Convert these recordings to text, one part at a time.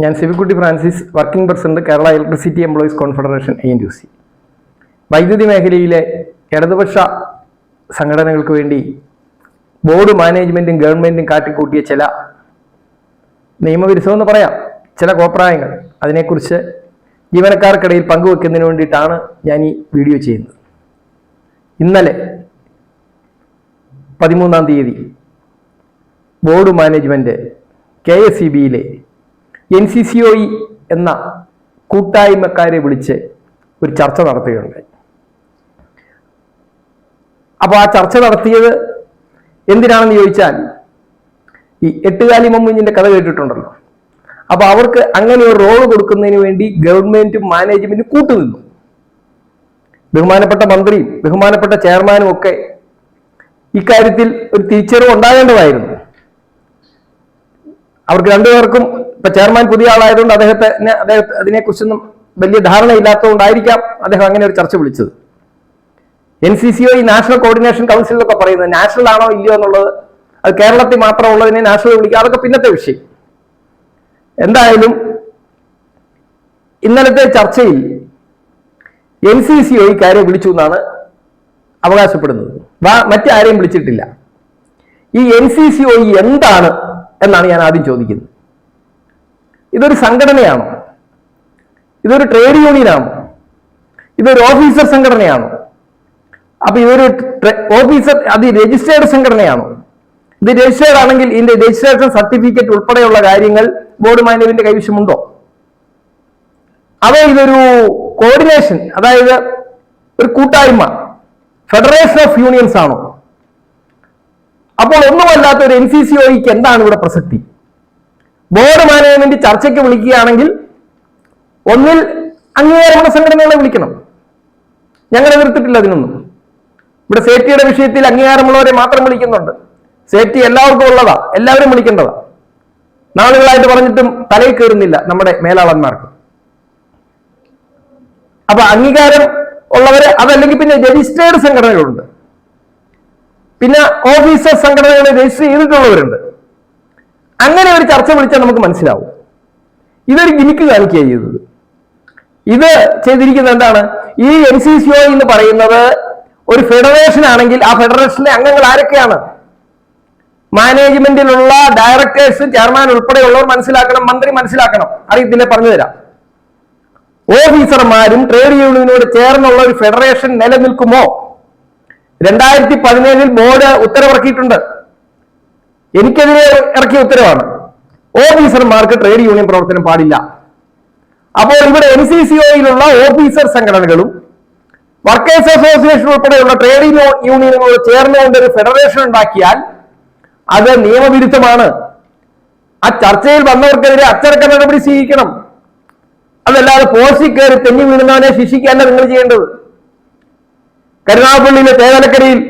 ഞാൻ സിവിക്കുട്ടി Francis working president Kerala electricity employees confederation A N U C വൈദ്യുതി മേഖലയിലെ ഇടതുപക്ഷ സംഘടനകൾക്ക് വേണ്ടി ബോർഡ് മാനേജ്മെന്റും ഗവൺമെന്റും കാട്ടിക്കൂട്ടിയ ചില നിയമവിരുദ്ധമെന്ന് പറയാം. ചില കോപ്രായങ്ങൾ. അതിനെക്കുറിച്ച് ജീവനക്കാർക്കിടയിൽ പങ്കുവെക്കുന്നതിന് വേണ്ടിയിട്ടാണ് ഞാൻ ഈ വീഡിയോ ചെയ്യുന്നത്. ഇന്നലെ പതിമൂന്നാം തീയതി board management K S E ബിയിലെ എൻ സി സി ഒ എന്ന കൂട്ടായ്മക്കാരെ വിളിച്ച് ഒരു ചർച്ച നടത്തുകയുണ്ടായി. അപ്പോൾ ആ ചർച്ച നടത്തിയത് എന്തിനാണെന്ന് ചോദിച്ചാൽ ഈ എട്ടുകാലി മമ്മുഞ്ഞിന്റെ കഥ കേട്ടിട്ടുണ്ടല്ലോ. അപ്പോൾ അവർക്ക് അങ്ങനെ ഒരു റോൾ കൊടുക്കുന്നതിന് വേണ്ടി ഗവൺമെന്റും മാനേജ്മെന്റും കൂട്ടുനിന്നു. ബഹുമാനപ്പെട്ട മന്ത്രിയും ബഹുമാനപ്പെട്ട ചെയർമാനും ഒക്കെ ഇക്കാര്യത്തിൽ ഒരു തിരിച്ചറിവ് ഉണ്ടാകേണ്ടതായിരുന്നു. അവർക്ക് രണ്ടുപേർക്കും ഇപ്പൊ ചെയർമാൻ പുതിയ ആളായതുകൊണ്ട് അദ്ദേഹത്തെ അദ്ദേഹത്തെ അതിനെക്കുറിച്ചൊന്നും വലിയ ധാരണയില്ലാത്തതുകൊണ്ടായിരിക്കാം അദ്ദേഹം അങ്ങനെ ഒരു ചർച്ച വിളിച്ചത്. N C C O national coordination council എന്നൊക്കെ പറയുന്നത് നാഷണൽ ആണോ ഇല്ലയോ എന്നുള്ളത് അത് കേരളത്തിൽ മാത്രം ഉള്ളതിനെ നാഷണൽ വിളിക്കുക അതൊക്കെ പിന്നത്തെ വിഷയം. എന്തായാലും ഇന്നലത്തെ ചർച്ചയിൽ എൻ സി സി ഒ കാര്യം വിളിച്ചു എന്നാണ് അവകാശപ്പെടുന്നത്. മറ്റാരെയും വിളിച്ചിട്ടില്ല. ഈ എൻ സി സി ഒ എന്താണ് എന്നാണ് ഞാൻ ആദ്യം ചോദിക്കുന്നത്. ഇതൊരു സംഘടനയാണോ. ഇതൊരു ട്രേഡ് യൂണിയനാണോ ഇതൊരു ഓഫീസർ സംഘടനയാണോ. അപ്പൊ ഇതൊരു ഓഫീസർ അത് രജിസ്റ്റേർഡ് സംഘടനയാണോ. ഇത് രജിസ്റ്റേർഡ് ആണെങ്കിൽ ഇതിന്റെ രജിസ്ട്രേഷൻ സർട്ടിഫിക്കറ്റ് ഉൾപ്പെടെയുള്ള കാര്യങ്ങൾ ബോർഡ് മാനേജ്മെന്റ് കൈവശമുണ്ടോ? അതോ ഇതൊരു കോർഡിനേഷൻ അതായത് ഒരു കൂട്ടായ്മ. ഫെഡറേഷൻ ഓഫ് യൂണിയൻസ് ആണോ. അപ്പോൾ ഒന്നുമല്ലാത്ത ഒരു എൻ സി സി ഒയ്ക്ക് എന്താണ് ഇവിടെ പ്രസക്തി? ബോർഡ് മാനേജ്മെന്റ് ചർച്ചയ്ക്ക് വിളിക്കുകയാണെങ്കിൽ ഒന്നിൽ അംഗീകാരമുള്ള സംഘടനകളെ വിളിക്കണം. ഞങ്ങൾ എതിർത്തിട്ടില്ല അതിനൊന്നും. ഇവിടെ സേഫ്റ്റിയുടെ വിഷയത്തിൽ അംഗീകാരമുള്ളവരെ മാത്രം വിളിക്കുന്നുണ്ട്. സേഫ്റ്റി എല്ലാവർക്കും ഉള്ളതാ എല്ലാവരും വിളിക്കേണ്ടതാ. നാളുകളായിട്ട് പറഞ്ഞിട്ടും തലയിൽ കയറുന്നില്ല നമ്മുടെ മേലാളന്മാർക്ക്. അപ്പൊ അംഗീകാരം ഉള്ളവരെ അതല്ലെങ്കിൽ പിന്നെ രജിസ്റ്റേർഡ് സംഘടനകളുണ്ട്. പിന്നെ ഓഫീസർ സംഘടനകളെ രജിസ്റ്റർ ചെയ്തിട്ടുള്ളവരുണ്ട്. അങ്ങനെ ഒരു ചർച്ച വിളിച്ചാൽ നമുക്ക് മനസ്സിലാവും. ഇതൊരു ഗിമിക്ക് കാണിക്കുക ചെയ്തത്. ഇത് ചെയ്തിരിക്കുന്നത് എന്താണ്? ഈ എൻ സി സി ഒ എന്ന് പറയുന്നത് ഒരു ഫെഡറേഷൻ ആണെങ്കിൽ ആ ഫെഡറേഷന്റെ അംഗങ്ങൾ ആരൊക്കെയാണ്? മാനേജ്മെന്റിലുള്ള ഡയറക്ടേഴ്സ് ചെയർമാൻ ഉൾപ്പെടെയുള്ളവർ മനസ്സിലാക്കണം മന്ത്രി മനസ്സിലാക്കണം. അറിയത്തില്ല പറഞ്ഞു തരാം. ഓഫീസർമാരും ട്രേഡ് യൂണിയനോട് ചേർന്നുള്ള ഒരു ഫെഡറേഷൻ നിലനിൽക്കുമോ? രണ്ടായിരത്തി പതിനേഴിൽ ബോർഡ് ഉത്തരവിറക്കിയിട്ടുണ്ട്. എനിക്കെതിരെ ഇറക്കിയ ഉത്തരവാണ്. ഓഫീസർമാർക്ക് ട്രേഡ് യൂണിയൻ പ്രവർത്തനം പാടില്ല. അപ്പോൾ ഇവിടെ എൻ സി സി ഒയിലുള്ള ഓഫീസർ സംഘടനകളും വർക്കേഴ്സ് അസോസിയേഷൻ ഉൾപ്പെടെയുള്ള ട്രേഡ് യൂണിയനുകളോട് ചേർന്നുകൊണ്ട് ഒരു ഫെഡറേഷൻ ഉണ്ടാക്കിയാൽ അത് നിയമവിരുദ്ധമാണ്. ആ ചർച്ചയിൽ വന്നവർക്കെതിരെ അച്ചടക്ക നടപടി സ്വീകരിക്കണം. അതല്ലാതെ പോസ്റ്റിൽ കയറി തെന്നി വീഴുന്നവനെ ശിക്ഷിക്കുകയല്ല നിങ്ങൾ ചെയ്യേണ്ടത്. കരുനാഗപ്പള്ളിയിലെ തേവലക്കരയിൽ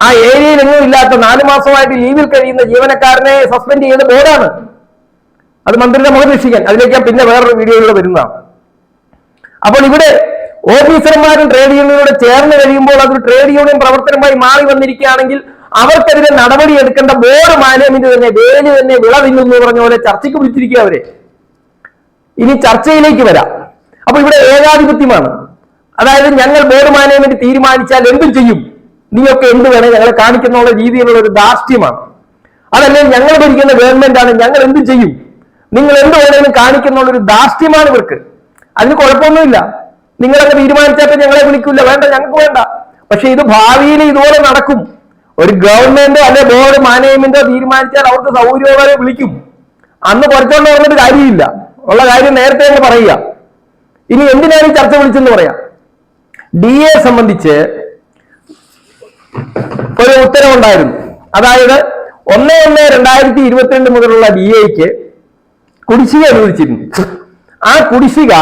ആ ഏരിയയിൽ എങ്ങും ഇല്ലാത്ത നാലു മാസമായിട്ട് ലീവിൽ കഴിയുന്ന ജീവനക്കാരനെ സസ്പെൻഡ് ചെയ്യുന്ന ബോർഡാണ്. അത് മന്ത്രിയുടെ മുഖം രക്ഷിക്കാൻ. അതിലേക്ക് ഞാൻ പിന്നെ വേറൊരു വീഡിയോയിലൂടെ വരുന്നതാണ്. അപ്പോൾ ഇവിടെ ഓഫീസർമാരും ട്രേഡ് യൂണിയനോട് ചേർന്ന് കഴിയുമ്പോൾ അത് ട്രേഡ് യൂണിയൻ പ്രവർത്തനമായി മാറി വന്നിരിക്കുകയാണെങ്കിൽ അവർക്കെതിരെ നടപടി എടുക്കേണ്ട ബോർഡ് മാനേജ്മെന്റ് തന്നെ വേൽ തന്നെ വിളവിഞ്ഞു എന്ന് പറഞ്ഞ പോലെ ചർച്ചയ്ക്ക് വിളിച്ചിരിക്കുക അവരെ. ഇനി ചർച്ചയിലേക്ക് വരാം. അപ്പൊ ഇവിടെ ഏകാധിപത്യമാണ്. അതായത് ഞങ്ങൾ ബോർഡ് മാനേജ്മെന്റ് തീരുമാനിച്ചാൽ എന്തും ചെയ്യും. നീയൊക്കെ എന്ത് വേണേ ഞങ്ങളെ കാണിക്കുന്നുള്ള രീതിയിലുള്ള ഒരു ധാർഷ്ട്യമാണ് അതല്ലേ ഞങ്ങൾ ഭരിക്കുന്ന ഗവൺമെന്റ് ആണ് ഞങ്ങൾ എന്ത് ചെയ്യും? നിങ്ങൾ എന്ത് വേണേലും കാണിക്കുന്നുള്ള ഒരു ധാർഷ്ട്യമാണ് ഇവർക്ക്. അതിന് കുഴപ്പമൊന്നുമില്ല. നിങ്ങളൊക്കെ തീരുമാനിച്ചാൽ ഞങ്ങളെ വിളിക്കില്ല വേണ്ട ഞങ്ങൾക്ക് വേണ്ട. പക്ഷെ ഇത് ഭാവിയിൽ ഇതുപോലെ നടക്കും. ഒരു ഗവൺമെന്റോ അല്ലെ ബോർഡ് മാനേജ്മെന്റോ തീരുമാനിച്ചാൽ അവർക്ക് സൗകര്യമുള്ളവരെ വിളിക്കും. അന്ന് കുറച്ചുകൊണ്ട് പറഞ്ഞിട്ട് കാര്യമില്ല. ഉള്ള കാര്യം നേരത്തെ തന്നെ പറയുക. ഇനി എന്തിനാണ് ചർച്ച വിളിച്ചെന്ന് പറയാം. ഡി എ സംബന്ധിച്ച് ഒരു ഉത്തരവുണ്ടായിരുന്നു. അതായത് ഒന്ന് ഒന്ന് രണ്ടായിരത്തി ഇരുപത്തിരണ്ട് മുതലുള്ള ഡി എക്ക് കുടിശ്ശിക അനുവദിച്ചിരുന്നു. ആ കുടിശ്ശിക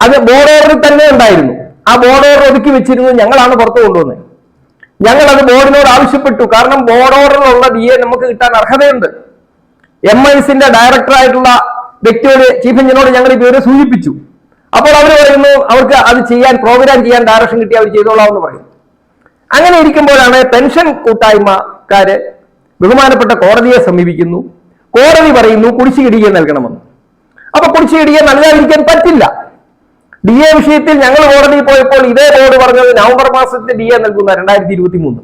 അത് ബോർഡ് ഓർഡറിൽ തന്നെ ഉണ്ടായിരുന്നു. ആ ബോർഡ് ഓർഡർ ഒതുക്കി വെച്ചിരുന്നത് ഞങ്ങളാണ് പുറത്തു കൊണ്ടുവന്നത്. ഞങ്ങൾ അത് ബോർഡിനോട് ആവശ്യപ്പെട്ടു. കാരണം ബോർഡ് ഓർഡറിലുള്ള ഡി എ നമുക്ക് കിട്ടാൻ അർഹതയുണ്ട്. എം ഐസിന്റെ ഡയറക്ടർ ആയിട്ടുള്ള വ്യക്തിയോട് ചീഫ് എഞ്ചിനോട് ഞങ്ങൾ ഇതുവരെ സൂചിപ്പിച്ചു. അപ്പോൾ അവർ പറയുന്നു അവർക്ക് അത് ചെയ്യാൻ പ്രോഗ്രാം ചെയ്യാൻ ഡയറക്ഷൻ കിട്ടി അവർ ചെയ്തോളാം എന്ന് പറയും. അങ്ങനെ ഇരിക്കുമ്പോഴാണ് പെൻഷൻ കൂട്ടായ്മക്കാര് ബഹുമാനപ്പെട്ട കോടതിയെ സമീപിക്കുന്നു. കോടതി പറയുന്നു കുടിശ്ശിക ഇടിയെ നൽകണമെന്ന്. അപ്പൊ കുടിശ്ശിക ഡി നൽകാതിരിക്കാൻ പറ്റില്ല. ഡി എ വിഷയത്തിൽ ഞങ്ങൾ കോടതിയിൽ പോയപ്പോൾ ഇതേ ബോർഡ് പറഞ്ഞത് നവംബർ മാസത്തിൽ ഡി എ നൽകുന്ന രണ്ടായിരത്തി ഇരുപത്തി മൂന്ന്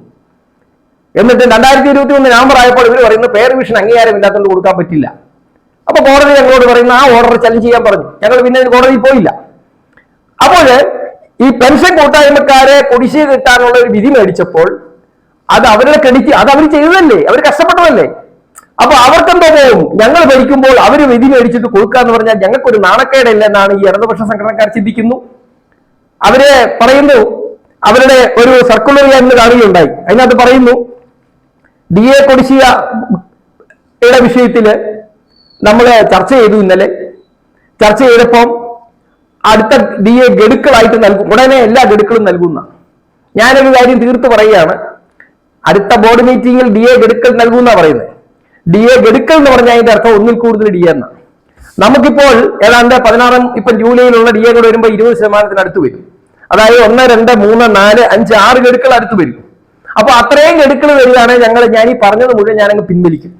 എന്നിട്ട് രണ്ടായിരത്തി ഇരുപത്തി മൂന്ന് നവംബർ ആയപ്പോൾ ഇവർ പറയുന്നത് വിഷൻ അംഗീകാരം കൊടുക്കാൻ പറ്റില്ല. അപ്പൊ കോടതി ഞങ്ങളോട് പറയുന്ന ആ ഓർഡർ ചലഞ്ച് ചെയ്യാൻ പറഞ്ഞു. ഞങ്ങൾ പിന്നെ കോടതിയിൽ പോയില്ല. അപ്പോൾ ഈ പെൻഷൻ കൂട്ടായ്മക്കാരെ കുടിശ്ശിക കിട്ടാനുള്ള ഒരു വിധി മേടിച്ചപ്പോൾ അത് അവരുടെ ക്രെഡിറ്റ് അത് അവർ ചെയ്തതല്ലേ? അവർ കഷ്ടപ്പെട്ടതല്ലേ? അപ്പൊ അവർക്കെന്തോ പോകും ഞങ്ങൾ ഭരിക്കുമ്പോൾ അവർ വിധി മേടിച്ചിട്ട് കൊടുക്കുക കൊടുക്കാന്ന് പറഞ്ഞാൽ ഞങ്ങൾക്കൊരു നാണക്കേടില്ല എന്നാണ് ഈ ഇടതുപക്ഷ സംഘടനക്കാർ ചിന്തിക്കുന്നു. അവർ പറയുന്നു അവരുടെ ഒരു സർക്കുലർ ഞാൻ ഇന്ന് കാണുകയുണ്ടായി. അതിനകത്ത് പറയുന്നു ഡി എ കൊടിശിയുടെ വിഷയത്തിൽ നമ്മൾ ചർച്ച ചെയ്തു ഇന്നലെ. ചർച്ച ചെയ്തപ്പം അടുത്ത ഡി എ ഗഡുക്കളായിട്ട് നൽകും. ഉടനെ എല്ലാ ഗഡുക്കളും നൽകുന്ന. ഞാനൊരു കാര്യം തീർത്ത് പറയുകയാണ്. അടുത്ത ബോർഡ് മീറ്റിംഗിൽ ഡി എ ഗഡുക്കൾ നൽകുന്ന പറയുന്നത് ഡി എ ഗഡുക്കൾ എന്ന് പറഞ്ഞാൽ അതിന്റെ അർത്ഥം ഒന്നിൽ കൂടുതൽ ഡി എന്ന. നമുക്കിപ്പോൾ ഏതാണ്ട് പതിനാറാം ഇപ്പൊ ജൂലൈയിലുള്ള ഡി എ കൂടെ വരുമ്പോൾ ഇരുപത് ശതമാനത്തിന് അടുത്ത് വരും. അതായത് ഒന്ന് രണ്ട് മൂന്ന് നാല് അഞ്ച് ആറ് ഗഡുക്കൾ അടുത്ത് വരും. അപ്പൊ അത്രയും ഗഡുക്കൾ വരികയാണെങ്കിൽ ഞങ്ങൾ ഞാൻ ഈ പറഞ്ഞത് മുഴുവൻ ഞാനങ്ങ് പിൻവലിക്കും.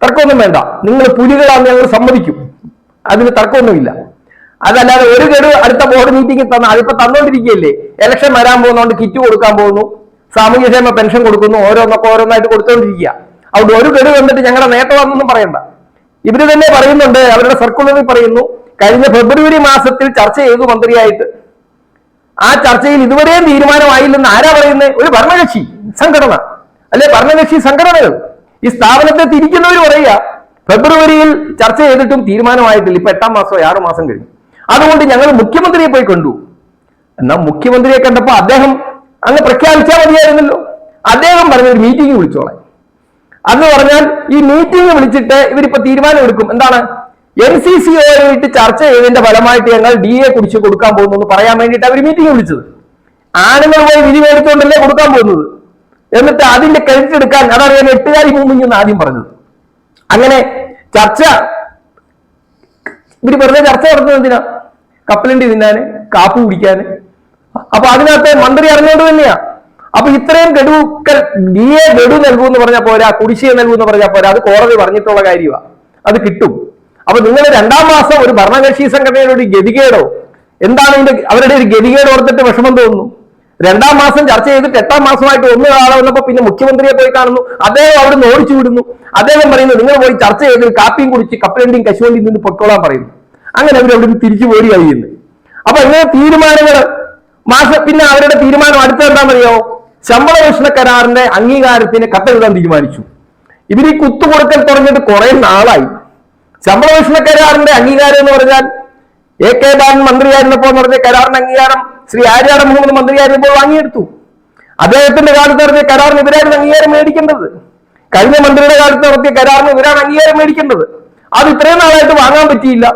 തർക്കമൊന്നും വേണ്ട. നിങ്ങൾ പുലികളാണ് ഞങ്ങൾ സമ്മതിക്കും. അതിന് തർക്കമൊന്നുമില്ല. അതല്ലാതെ ഒരു ഗഡു അടുത്ത ബോർഡ് മീറ്റിംഗിൽ തന്ന അതിപ്പോ തന്നോണ്ടിരിക്കുകയല്ലേ? ഇലക്ഷൻ വരാൻ പോകുന്നതുകൊണ്ട് കിറ്റ് കൊടുക്കാൻ പോകുന്നു. സാമൂഹ്യക്ഷേമ പെൻഷൻ കൊടുക്കുന്നു. ഓരോന്നൊക്കെ ഓരോന്നായിട്ട് കൊടുത്തോണ്ടിരിക്കുക. അതുകൊണ്ട് ഒരു ഗഡു വന്നിട്ട് ഞങ്ങളുടെ നേട്ടമാണെന്നൊന്നും പറയണ്ട. ഇവർ തന്നെ പറയുന്നുണ്ട് അവരുടെ സർക്കുലറിൽ പറയുന്നു. കഴിഞ്ഞ ഫെബ്രുവരി മാസത്തിൽ ചർച്ച ചെയ്തു മന്ത്രിയായിട്ട്. ആ ചർച്ചയിൽ ഇതുവരെയും തീരുമാനമായില്ലെന്ന് ആരാ പറയുന്നത് ഒരു ഭരണകക്ഷി സംഘടന. അല്ലെ? ഭരണകക്ഷി സംഘടനകൾ. ഈ സ്ഥാപനത്തെ തിരിക്കുന്നവർ പറയുക ഫെബ്രുവരിയിൽ ചർച്ച ചെയ്തിട്ടും തീരുമാനമായിട്ടില്ല. ഇപ്പൊ എട്ടാം മാസമോ ആറ് മാസം കഴിഞ്ഞു. അതുകൊണ്ട് ഞങ്ങൾ മുഖ്യമന്ത്രിയെ പോയി കണ്ടു. എന്നാൽ മുഖ്യമന്ത്രിയെ കണ്ടപ്പോൾ അദ്ദേഹം അങ്ങ് പ്രഖ്യാപിച്ചാൽ മതിയായിരുന്നല്ലോ. അദ്ദേഹം പറഞ്ഞ ഒരു മീറ്റിംഗ് വിളിച്ചോളെ അന്ന് പറഞ്ഞാൽ ഈ മീറ്റിംഗ് വിളിച്ചിട്ട് ഇവരിപ്പോ തീരുമാനമെടുക്കും എന്താണ്? എൻ സി സി ആയിട്ട് ചർച്ച ചെയ്തതിന്റെ ഫലമായിട്ട് ഞങ്ങൾ ഡി എ കുടിച്ച് കൊടുക്കാൻ പോകുന്നു എന്ന് പറയാൻ വേണ്ടിയിട്ട് അവർ മീറ്റിംഗ് വിളിച്ചത്. ആണുങ്ങൾ പോയി വിധി മേടിച്ചുകൊണ്ടല്ലേ കൊടുക്കാൻ പോകുന്നത്? എന്നിട്ട് അതിന്റെ ക്രെഡിറ്റ് എടുക്കാൻ അതാണ് ഞാൻ എട്ടുകാരി മൂന്നിഞ്ഞെന്ന് ആദ്യം പറഞ്ഞത്. അങ്ങനെ ചർച്ച ഇവർ വെറുതെ ചർച്ച നടത്തുന്നത് എന്തിനാ? കപ്പലണ്ടി തിന്നാന് കാപ്പ് കുടിക്കാന് അപ്പൊ അതിനകത്ത് മന്ത്രി അറിഞ്ഞുകൊണ്ട് തന്നെയാ. അപ്പൊ ഇത്രയും ഗഡുക്കൾ ഡി എ ഗഡു നൽകൂ എന്ന് പറഞ്ഞാൽ പോരാ കുടിശ്ശിക നൽകൂ എന്ന് പറഞ്ഞാൽ പോരാ. അത് കോടതി പറഞ്ഞിട്ടുള്ള കാര്യമാണ് അത് കിട്ടും. അപ്പൊ നിങ്ങൾ രണ്ടാം മാസം ഒരു ഭരണകക്ഷി സംഘടനയുടെ ഒരു ഗതികേടോ എന്താണ് ഇതിന്റെ അവരുടെ ഒരു ഗതികേട് ഓർത്തിട്ട് വിഷമം തോന്നുന്നു? രണ്ടാം മാസം ചർച്ച ചെയ്തിട്ട് എട്ടാം മാസമായിട്ട് ഒന്ന് കാണാൻ വന്നപ്പോ പിന്നെ മുഖ്യമന്ത്രിയെ പോയി കാണുന്നു. അദ്ദേഹം അവിടെ നിന്ന് ഓടിച്ചു വിടുന്നു. അദ്ദേഹം പറയുന്നു നിങ്ങൾ പോയി ചർച്ച ചെയ്ത് കാപ്പിയും കുടിച്ച് കപ്പലണ്ടിയും കശുവണ്ടിയും നിന്ന് പൊക്കോളാൻ പറയുന്നു. അങ്ങനെ അവർ അവിടെ തിരിച്ചു പോരി കഴിയുന്നു. അപ്പൊ ഇങ്ങനെ തീരുമാനങ്ങൾ മാസം പിന്നെ അവരുടെ തീരുമാനം അടുത്ത എന്താണെന്നറിയോ? ശമ്പള ഭക്ഷണ കരാറിന്റെ അംഗീകാരത്തിന് കത്തെഴുതാൻ തീരുമാനിച്ചു. ഇവർ ഈ കുത്തുകൊടുക്കൽ തുടങ്ങിയിട്ട് കുറെ നാളായി. ശമ്പള ഭക്ഷണ കരാറിന്റെ അംഗീകാരം എന്ന് പറഞ്ഞാൽ എ കെ ബാലൻ മന്ത്രിയായിരുന്നപ്പോൾ എന്ന് പറഞ്ഞ കരാറിന്റെ അംഗീകാരം ശ്രീ ആര്യാട മുഹമ്മദ് മന്ത്രിയായിരുന്നപ്പോൾ വാങ്ങിയെടുത്തു. അദ്ദേഹത്തിന്റെ കാലത്ത് നടത്തിയ കരാറിന് ഇവരായിരുന്നു അംഗീകാരം മേടിക്കേണ്ടത്. കഴിഞ്ഞ മന്ത്രിയുടെ കാലത്ത് നടത്തിയ കരാറിന് ഇവരാണ് അംഗീകാരം മേടിക്കേണ്ടത്. അത് ഇത്രയും നാളായിട്ട് വാങ്ങാൻ പറ്റിയില്ല.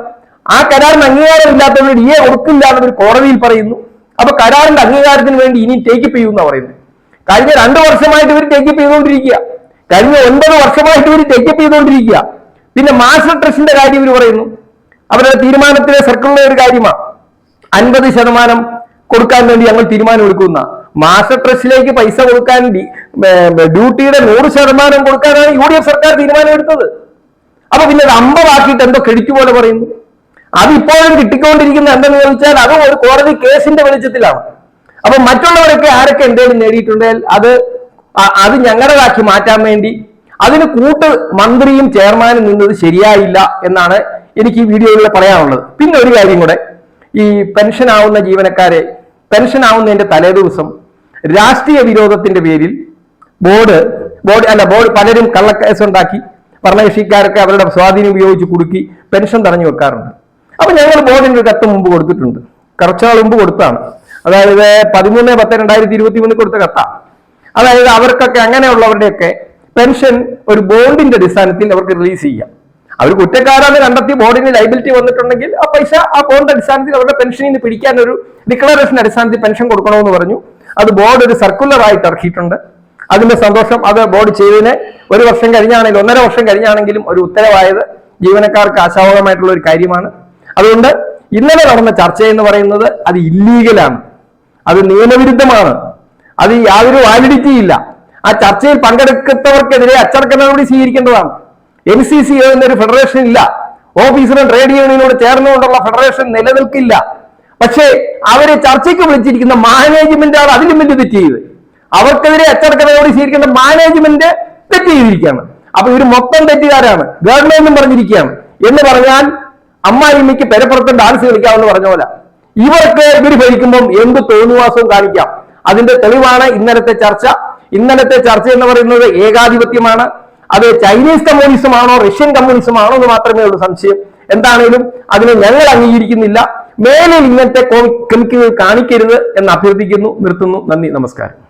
ആ കരാറിന് അംഗീകാരം ഇല്ലാത്തവർ ഡി എ കൊടുക്കില്ല എന്നൊരു കോടതിയിൽ പറയുന്നു. അപ്പൊ കരാറിന്റെ അംഗീകാരത്തിന് വേണ്ടി ഇനി ടേക്കപ്പ് ചെയ്യുന്ന പറയുന്നത്. കഴിഞ്ഞ രണ്ടു വർഷമായിട്ട് ഇവർ ടേക്കപ്പ് ചെയ്തുകൊണ്ടിരിക്കുക. കഴിഞ്ഞ ഒൻപത് വർഷമായിട്ട് ഇവർ ടേക്കപ്പ് ചെയ്തുകൊണ്ടിരിക്കുക. പിന്നെ മാസ്റ്റർ ട്രസ്റ്റിന്റെ കാര്യം ഇവർ പറയുന്നു. അവരുടെ തീരുമാനത്തിലെ സർക്കിളിലെ ഒരു കാര്യമാണ് അൻപത് ശതമാനം കൊടുക്കാൻ വേണ്ടി ഞങ്ങൾ തീരുമാനം എടുക്കുന്ന. മാസ്റ്റർ ട്രസ്റ്റിലേക്ക് പൈസ കൊടുക്കാൻ ഡ്യൂട്ടിയുടെ നൂറ് ശതമാനം കൊടുക്കാനാണ് യു ഡി എഫ് സർക്കാർ തീരുമാനം എടുത്തത്. അപ്പൊ പിന്നെ അത് അമ്പതാക്കിയിട്ട് എന്തോ ക്രെഡിറ്റ് പോലെ പറയുന്നു. അത് ഇപ്പോഴും കിട്ടിക്കൊണ്ടിരിക്കുന്ന എന്തെന്ന് ചോദിച്ചാൽ അത് ഒരു കോടതി കേസിന്റെ വെളിച്ചത്തിലാണ്. അപ്പൊ മറ്റുള്ളവരൊക്കെ ആരൊക്കെ എന്തെങ്കിലും നേടിയിട്ടുണ്ടെങ്കിൽ അത് അത് ഞങ്ങളുടെതാക്കി മാറ്റാൻ വേണ്ടി അതിന് കൂട്ട് മന്ത്രിയും ചെയർമാനും നിന്നത് ശരിയായില്ല എന്നാണ് എനിക്ക് ഈ വീഡിയോയിൽ പറയാനുള്ളത്. പിന്നെ ഒരു കാര്യം കൂടെ. ഈ പെൻഷൻ ആവുന്ന ജീവനക്കാരെ പെൻഷൻ ആവുന്നതിന്റെ തലേദിവസം രാഷ്ട്രീയ വിരോധത്തിന്റെ പേരിൽ ബോർഡ് ബോർഡ് അല്ല ബോർഡ് പലരും കള്ളക്കേസ് ഉണ്ടാക്കി ഭരണകക്ഷിക്കാരൊക്കെ അവരുടെ സ്വാധീനം ഉപയോഗിച്ച് കുടുക്കി പെൻഷൻ തടഞ്ഞു വെക്കാറുണ്ട്. അപ്പൊ ഞങ്ങൾ ബോർഡിന് ഒരു കത്ത് മുമ്പ് കൊടുത്തിട്ടുണ്ട്. കുറച്ചാൾ മുമ്പ് കൊടുത്താണ്. അതായത് പതിമൂന്ന് പത്ത് രണ്ടായിരത്തി ഇരുപത്തി മൂന്നിൽ കൊടുത്ത കത്ത. അതായത് അവർക്കൊക്കെ അങ്ങനെയുള്ളവരുടെയൊക്കെ പെൻഷൻ ഒരു ബോണ്ടിന്റെ അടിസ്ഥാനത്തിൽ അവർക്ക് റിലീസ് ചെയ്യാം. അവർ കുറ്റക്കാരാണ് കണ്ടെത്തി ബോർഡിന് ലൈബിലിറ്റി വന്നിട്ടുണ്ടെങ്കിൽ ആ പൈസ ആ ബോണ്ട് അടിസ്ഥാനത്തിൽ അവരുടെ പെൻഷനിൽ നിന്ന് പിടിക്കാൻ ഒരു ഡിക്ലറേഷൻ അടിസ്ഥാനത്തിൽ പെൻഷൻ കൊടുക്കണമെന്ന് പറഞ്ഞു. അത് ബോർഡ് ഒരു സർക്കുലർ ആയിട്ട് ഇറക്കിയിട്ടുണ്ട്. അതിന്റെ സന്തോഷം അത് ബോർഡ് ചെയ്തതിന് ഒരു വർഷം കഴിഞ്ഞാണെങ്കിലും ഒന്നര വർഷം കഴിഞ്ഞാണെങ്കിലും ഒരു ഉത്തരവായത് ജീവനക്കാർക്ക് ആശാവഹമായിട്ടുള്ള ഒരു കാര്യമാണ്. അതുകൊണ്ട് ഇന്നലെ നടന്ന ചർച്ച എന്ന് പറയുന്നത് അത് ഇല്ലീഗലാണ് അത് നിയമവിരുദ്ധമാണ്. അത് യാതൊരു വാലിഡിറ്റി ഇല്ല. ആ ചർച്ചയിൽ പങ്കെടുക്കുന്നവർക്കെതിരെ അച്ചടക്ക നടപടി സ്വീകരിക്കേണ്ടതാണ്. എൻ സി സി എന്നൊരു ഫെഡറേഷൻ ഇല്ല. ഓഫീസറും ട്രേഡ് യൂണിയനോട് ചേർന്നുകൊണ്ടുള്ള ഫെഡറേഷൻ നിലനിൽക്കില്ല. പക്ഷേ അവരെ ചർച്ചയ്ക്ക് വിളിച്ചിരിക്കുന്ന മാനേജ്മെന്റ് ആണ് അതിലും വലിയ തെറ്റ് ചെയ്ത് അവർക്കെതിരെ അച്ചടക്ക നടപടി സ്വീകരിക്കേണ്ട മാനേജ്മെന്റ് തെറ്റ് ചെയ്തിരിക്കുകയാണ്. അപ്പൊ ഇവർ മൊത്തം തെറ്റുകാരാണ്. ഗവൺമെന്റും പറഞ്ഞിരിക്കുകയാണ്. എന്ന് പറഞ്ഞാൽ അമ്മായിമ്മയ്ക്ക് പെരപ്പുറത്ത് ഡാൻസ് കളിക്കാമെന്ന് പറഞ്ഞ പോലെ. ഇവർക്ക് ഇവർ ഭരിക്കുമ്പോൾ എന്ത് തോന്നുവാസവും കാണിക്കാം. അതിന്റെ തെളിവാണ് ഇന്നലത്തെ ചർച്ച. ഇന്നലത്തെ ചർച്ച എന്ന് പറയുന്നത് ഏകാധിപത്യമാണ്. അത് ചൈനീസ് കമ്മ്യൂണിസം ആണോ റഷ്യൻ കമ്മ്യൂണിസം ആണോ എന്ന് മാത്രമേ ഉള്ളൂ സംശയം. എന്താണേലും അതിനെ ഞങ്ങൾ അംഗീകരിക്കുന്നില്ല. മേലിൽ ഇങ്ങനത്തെ കെമിക്കലുകൾ കാണിക്കരുത് എന്ന് അഭ്യർത്ഥിക്കുന്നു. നിർത്തുന്നു. നന്ദി. നമസ്കാരം.